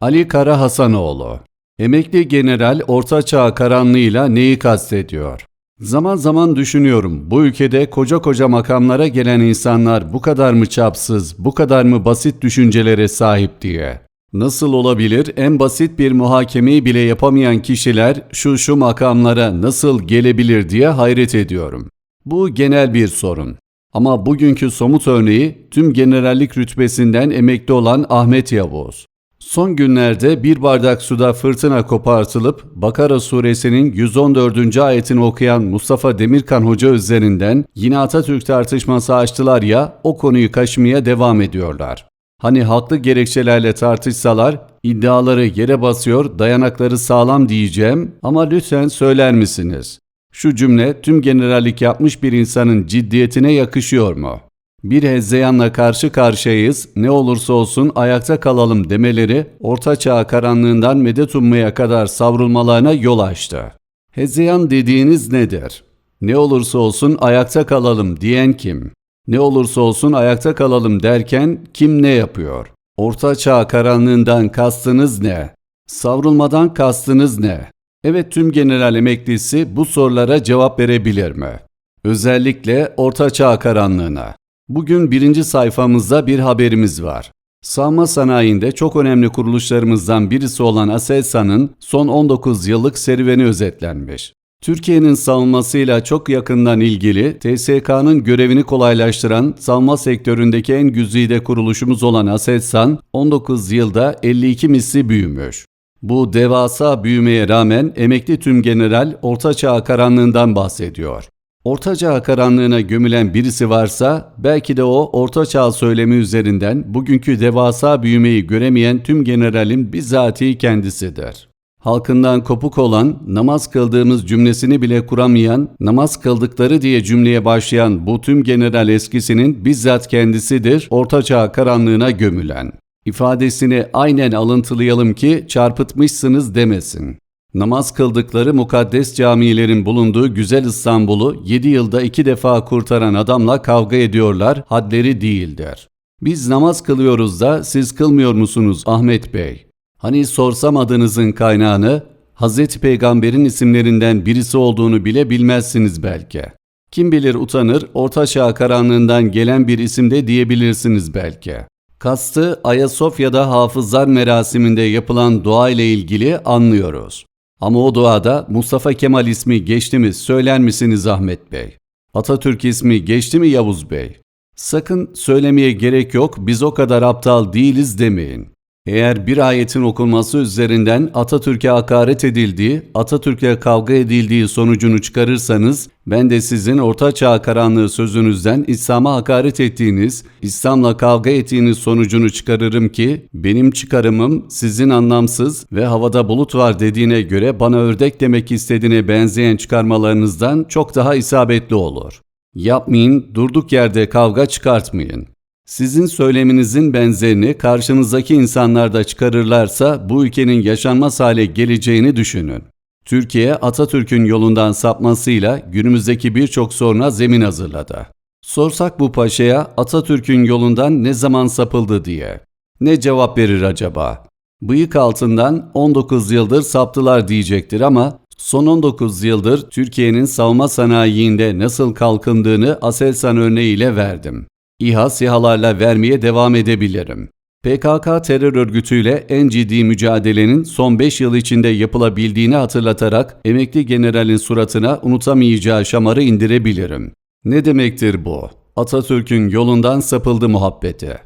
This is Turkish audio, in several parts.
Ali Kara Hasanoğlu Emekli general Orta Çağ karanlığıyla neyi kastediyor? Zaman zaman düşünüyorum bu ülkede koca koca makamlara gelen insanlar bu kadar mı çapsız, bu kadar mı basit düşüncelere sahip diye. Nasıl olabilir en basit bir muhakemeyi bile yapamayan kişiler şu şu makamlara nasıl gelebilir diye hayret ediyorum. Bu genel bir sorun. Ama bugünkü somut örneği tüm generallik rütbesinden emekli olan Ahmet Yavuz. Son günlerde bir bardak suda fırtına kopartılıp Bakara suresinin 114. ayetini okuyan Mustafa Demirkan Hoca üzerinden yine Atatürk tartışması açtılar ya o konuyu kaşımaya devam ediyorlar. Hani haklı gerekçelerle tartışsalar iddiaları yere basıyor dayanakları sağlam diyeceğim ama lütfen söyler misiniz? Şu cümle tüm generallik yapmış bir insanın ciddiyetine yakışıyor mu? Bir hezzeyanla karşı karşıyayız, ne olursa olsun ayakta kalalım demeleri Orta Çağ karanlığından medet ummaya kadar savrulmalarına yol açtı. Hezzeyan dediğiniz nedir? Ne olursa olsun ayakta kalalım diyen kim? Ne olursa olsun ayakta kalalım derken kim ne yapıyor? Orta Çağ karanlığından kastınız ne? Savrulmadan kastınız ne? Evet tüm general emeklisi bu sorulara cevap verebilir mi? Özellikle Orta Çağ karanlığına. Bugün birinci sayfamızda bir haberimiz var. Savunma sanayinde çok önemli kuruluşlarımızdan birisi olan Aselsan'ın son 19 yıllık serüveni özetlenmiş. Türkiye'nin savunmasıyla çok yakından ilgili TSK'nın görevini kolaylaştıran savunma sektöründeki en güzide kuruluşumuz olan Aselsan 19 yılda 52 misli büyümüş. Bu devasa büyümeye rağmen emekli tüm general Orta Çağ karanlığından bahsediyor. Orta Çağ karanlığına gömülen birisi varsa belki de o Orta Çağ söylemi üzerinden bugünkü devasa büyümeyi göremeyen tüm generalin bizzatihi kendisidir. Halkından kopuk olan, namaz kıldığımız cümlesini bile kuramayan, namaz kıldıkları diye cümleye başlayan bu tüm general eskisinin bizzat kendisidir Orta Çağ karanlığına gömülen. İfadesini aynen alıntılayalım ki çarpıtmışsınız demesin. Namaz kıldıkları mukaddes camilerin bulunduğu güzel İstanbul'u 7 yılda 2 defa kurtaran adamla kavga ediyorlar, hadleri değildir. Biz namaz kılıyoruz da siz kılmıyor musunuz Ahmet Bey? Hani sorsam adınızın kaynağını, Hz. Peygamber'in isimlerinden birisi olduğunu bile bilmezsiniz belki. Kim bilir utanır, Orta Çağ karanlığından gelen bir isimde diyebilirsiniz belki. Kastı Ayasofya'da hafızlar merasiminde yapılan dua ile ilgili anlıyoruz. Ama o duada Mustafa Kemal ismi geçti mi söyler misiniz Ahmet Bey? Atatürk ismi geçti mi Yavuz Bey? Sakın söylemeye gerek yok biz o kadar aptal değiliz demeyin. Eğer bir ayetin okunması üzerinden Atatürk'e hakaret edildiği, Atatürk'le kavga edildiği sonucunu çıkarırsanız, ben de sizin Orta Çağ karanlığı sözünüzden İslam'a hakaret ettiğiniz, İslam'la kavga ettiğiniz sonucunu çıkarırım ki, benim çıkarımım sizin anlamsız ve havada bulut var dediğine göre bana ördek demek istediğine benzeyen çıkarmalarınızdan çok daha isabetli olur. Yapmayın, durduk yerde kavga çıkartmayın. Sizin söyleminizin benzerini karşınızdaki insanlar da çıkarırlarsa bu ülkenin yaşanmaz hale geleceğini düşünün. Türkiye Atatürk'ün yolundan sapmasıyla günümüzdeki birçok soruna zemin hazırladı. Sorsak bu paşaya Atatürk'ün yolundan ne zaman sapıldı diye. Ne cevap verir acaba? Bıyık altından 19 yıldır saptılar diyecektir ama son 19 yıldır Türkiye'nin savunma sanayiinde nasıl kalkındığını Aselsan örneğiyle verdim. İHA SİHA'larla vermeye devam edebilirim. PKK terör örgütüyle en ciddi mücadelenin son 5 yıl içinde yapılabildiğini hatırlatarak emekli generalin suratına unutamayacağı şamarı indirebilirim. Ne demektir bu? Atatürk'ün yolundan sapıldı muhabbeti.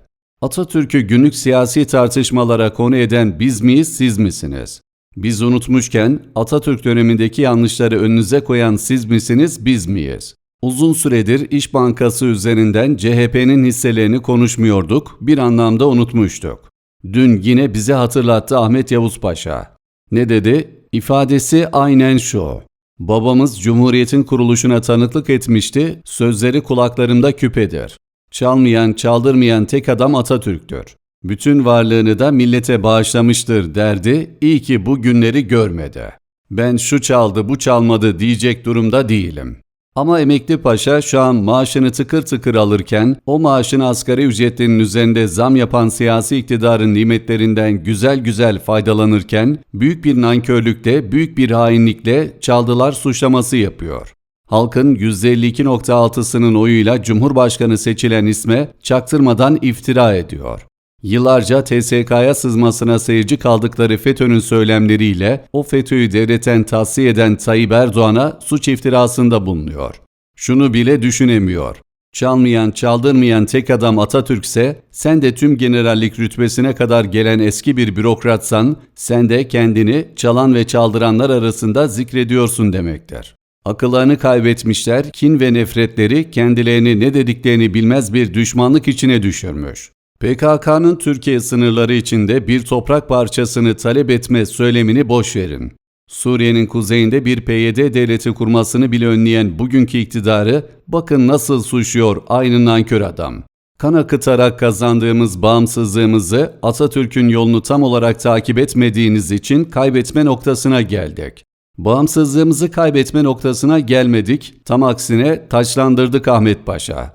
Atatürk'ü günlük siyasi tartışmalara konu eden biz miyiz, siz misiniz? Biz unutmuşken Atatürk dönemindeki yanlışları önünüze koyan siz misiniz, biz miyiz? Uzun süredir İş Bankası üzerinden CHP'nin hisselerini konuşmuyorduk, bir anlamda unutmuştuk. Dün yine bize hatırlattı Ahmet Yavuz Paşa. Ne dedi? İfadesi aynen şu. Babamız Cumhuriyet'in kuruluşuna tanıklık etmişti, sözleri kulaklarımda küpedir. Çalmayan, çaldırmayan tek adam Atatürk'tür. Bütün varlığını da millete bağışlamıştır derdi, iyi ki bu günleri görmedi. Ben şu çaldı bu çalmadı diyecek durumda değilim. Ama emekli paşa şu an maaşını tıkır tıkır alırken o maaşını asgari ücretlinin üzerinde zam yapan siyasi iktidarın nimetlerinden güzel güzel faydalanırken büyük bir nankörlükle, büyük bir hainlikle çaldılar suçlaması yapıyor. Halkın %52.6'sının oyuyla Cumhurbaşkanı seçilen isme çaktırmadan iftira ediyor. Yıllarca TSK'ya sızmasına seyirci kaldıkları FETÖ'nün söylemleriyle o FETÖ'yü devletten tahsiye eden Tayyip Erdoğan'a suç iftirasında bulunuyor. Şunu bile düşünemiyor. Çalmayan, çaldırmayan tek adam Atatürk'se, sen de tüm generallik rütbesine kadar gelen eski bir bürokratsan, sen de kendini çalan ve çaldıranlar arasında zikrediyorsun demektir. Akıllarını kaybetmişler, kin ve nefretleri kendilerini ne dediklerini bilmez bir düşmanlık içine düşürmüş. PKK'nın Türkiye sınırları içinde bir toprak parçasını talep etme söylemini boş verin. Suriye'nin kuzeyinde bir PYD devleti kurmasını bile önleyen bugünkü iktidarı bakın nasıl suçluyor aynı nankör adam. Kan akıtarak kazandığımız bağımsızlığımızı Atatürk'ün yolunu tam olarak takip etmediğiniz için kaybetme noktasına geldik. Bağımsızlığımızı kaybetme noktasına gelmedik, tam aksine taçlandırdık Ahmet Paşa.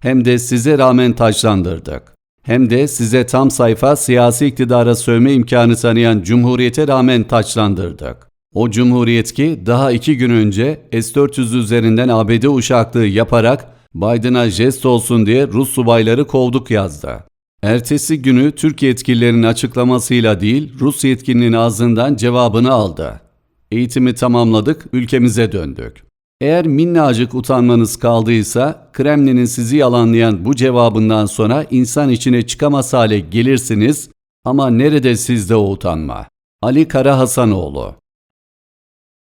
Hem de size rağmen taçlandırdık. Hem de size tam sayfa siyasi iktidara sövme imkanı tanıyan Cumhuriyete rağmen taçlandırdık. O Cumhuriyet ki daha iki gün önce S-400 üzerinden ABD uşaklığı yaparak Biden'a jest olsun diye Rus subayları kovduk yazdı. Ertesi günü Türk yetkililerinin açıklamasıyla değil Rus yetkilinin ağzından cevabını aldı. Eğitimi tamamladık, ülkemize döndük. Eğer minnacık utanmanız kaldıysa Kremlin'in sizi yalanlayan bu cevabından sonra insan içine çıkamaz hale gelirsiniz ama nerede sizde o utanma? Ali Kara Hasanoğlu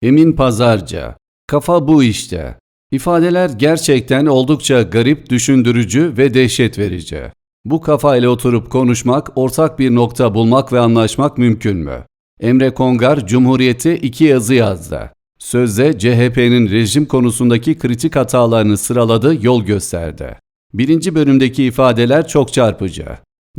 Emin Pazarcı Kafa bu işte. İfadeler gerçekten oldukça garip, düşündürücü ve dehşet verici. Bu kafayla oturup konuşmak, ortak bir nokta bulmak ve anlaşmak mümkün mü? Emre Kongar Cumhuriyeti iki yazı yazdı. Sözde CHP'nin rejim konusundaki kritik hatalarını sıraladı, yol gösterdi. Birinci bölümdeki ifadeler çok çarpıcı.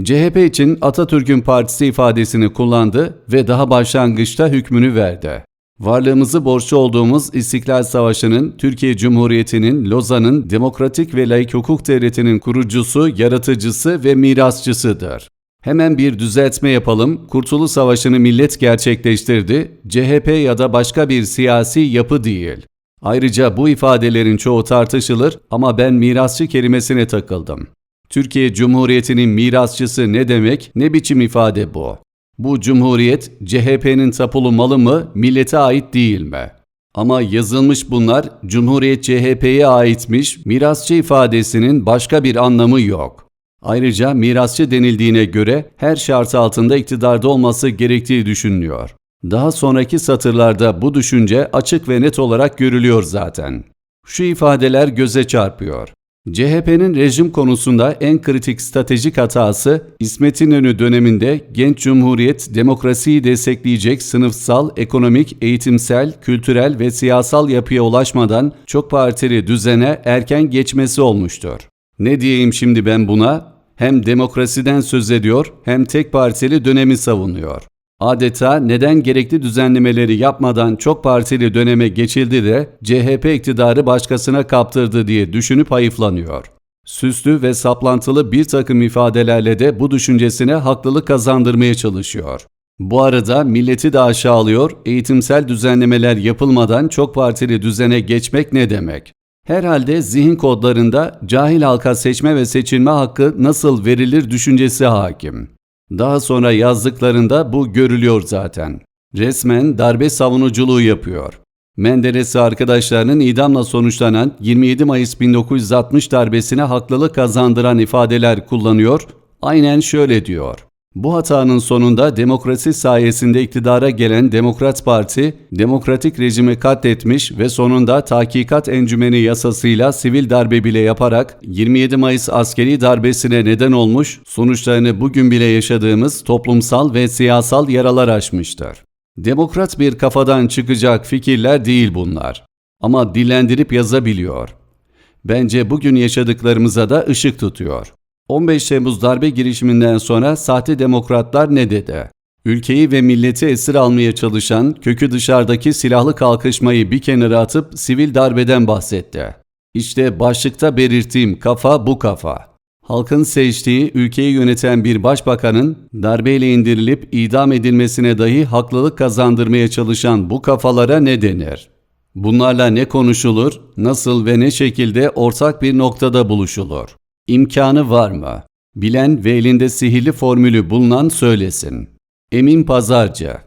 CHP için Atatürk'ün partisi ifadesini kullandı ve daha başlangıçta hükmünü verdi. Varlığımızı borçlu olduğumuz İstiklal Savaşı'nın, Türkiye Cumhuriyeti'nin, Lozan'ın demokratik ve laik hukuk devletinin kurucusu, yaratıcısı ve mirasçısıdır. Hemen bir düzeltme yapalım. Kurtuluş Savaşı'nı millet gerçekleştirdi. CHP ya da başka bir siyasi yapı değil. Ayrıca bu ifadelerin çoğu tartışılır ama ben mirasçı kelimesine takıldım. Türkiye Cumhuriyeti'nin mirasçısı ne demek, ne biçim ifade bu? Bu cumhuriyet CHP'nin tapulu malı mı, millete ait değil mi? Ama yazılmış bunlar Cumhuriyet CHP'ye aitmiş, mirasçı ifadesinin başka bir anlamı yok. Ayrıca mirasçı denildiğine göre her şart altında iktidarda olması gerektiği düşünülüyor. Daha sonraki satırlarda bu düşünce açık ve net olarak görülüyor zaten. Şu ifadeler göze çarpıyor. CHP'nin rejim konusunda en kritik stratejik hatası İsmet İnönü döneminde genç cumhuriyet demokrasiyi destekleyecek sınıfsal, ekonomik, eğitimsel, kültürel ve siyasal yapıya ulaşmadan çok partili düzene erken geçmesi olmuştur. Ne diyeyim şimdi ben buna? Hem demokrasiden söz ediyor hem tek partili dönemi savunuyor. Adeta neden gerekli düzenlemeleri yapmadan çok partili döneme geçildi de CHP iktidarı başkasına kaptırdı diye düşünüp hayıflanıyor. Süslü ve saplantılı bir takım ifadelerle de bu düşüncesine haklılık kazandırmaya çalışıyor. Bu arada milleti de aşağılıyor, eğitimsel düzenlemeler yapılmadan çok partili düzene geçmek ne demek? Herhalde zihin kodlarında cahil halka seçme ve seçilme hakkı nasıl verilir düşüncesi hakim. Daha sonra yazdıklarında bu görülüyor zaten. Resmen darbe savunuculuğu yapıyor. Menderes ve arkadaşlarının idamla sonuçlanan 27 Mayıs 1960 darbesine haklılık kazandıran ifadeler kullanıyor, aynen şöyle diyor. Bu hatanın sonunda demokrasi sayesinde iktidara gelen Demokrat Parti, demokratik rejimi katletmiş ve sonunda takikat encümeni yasasıyla sivil darbe bile yaparak 27 Mayıs askeri darbesine neden olmuş, sonuçlarını bugün bile yaşadığımız toplumsal ve siyasal yaralar açmıştır. Demokrat bir kafadan çıkacak fikirler değil bunlar. Ama dillendirip yazabiliyor. Bence bugün yaşadıklarımıza da ışık tutuyor. 15 Temmuz darbe girişiminden sonra sahte demokratlar ne dedi? Ülkeyi ve milleti esir almaya çalışan, kökü dışarıdaki silahlı kalkışmayı bir kenara atıp sivil darbeden bahsetti. İşte başlıkta belirttiğim kafa bu kafa. Halkın seçtiği, ülkeyi yöneten bir başbakanın darbeyle indirilip idam edilmesine dahi haklılık kazandırmaya çalışan bu kafalara ne denir? Bunlarla ne konuşulur, nasıl ve ne şekilde ortak bir noktada buluşulur? İmkanı var mı? Bilen ve elinde sihirli formülü bulunan söylesin. Emin Pazarcı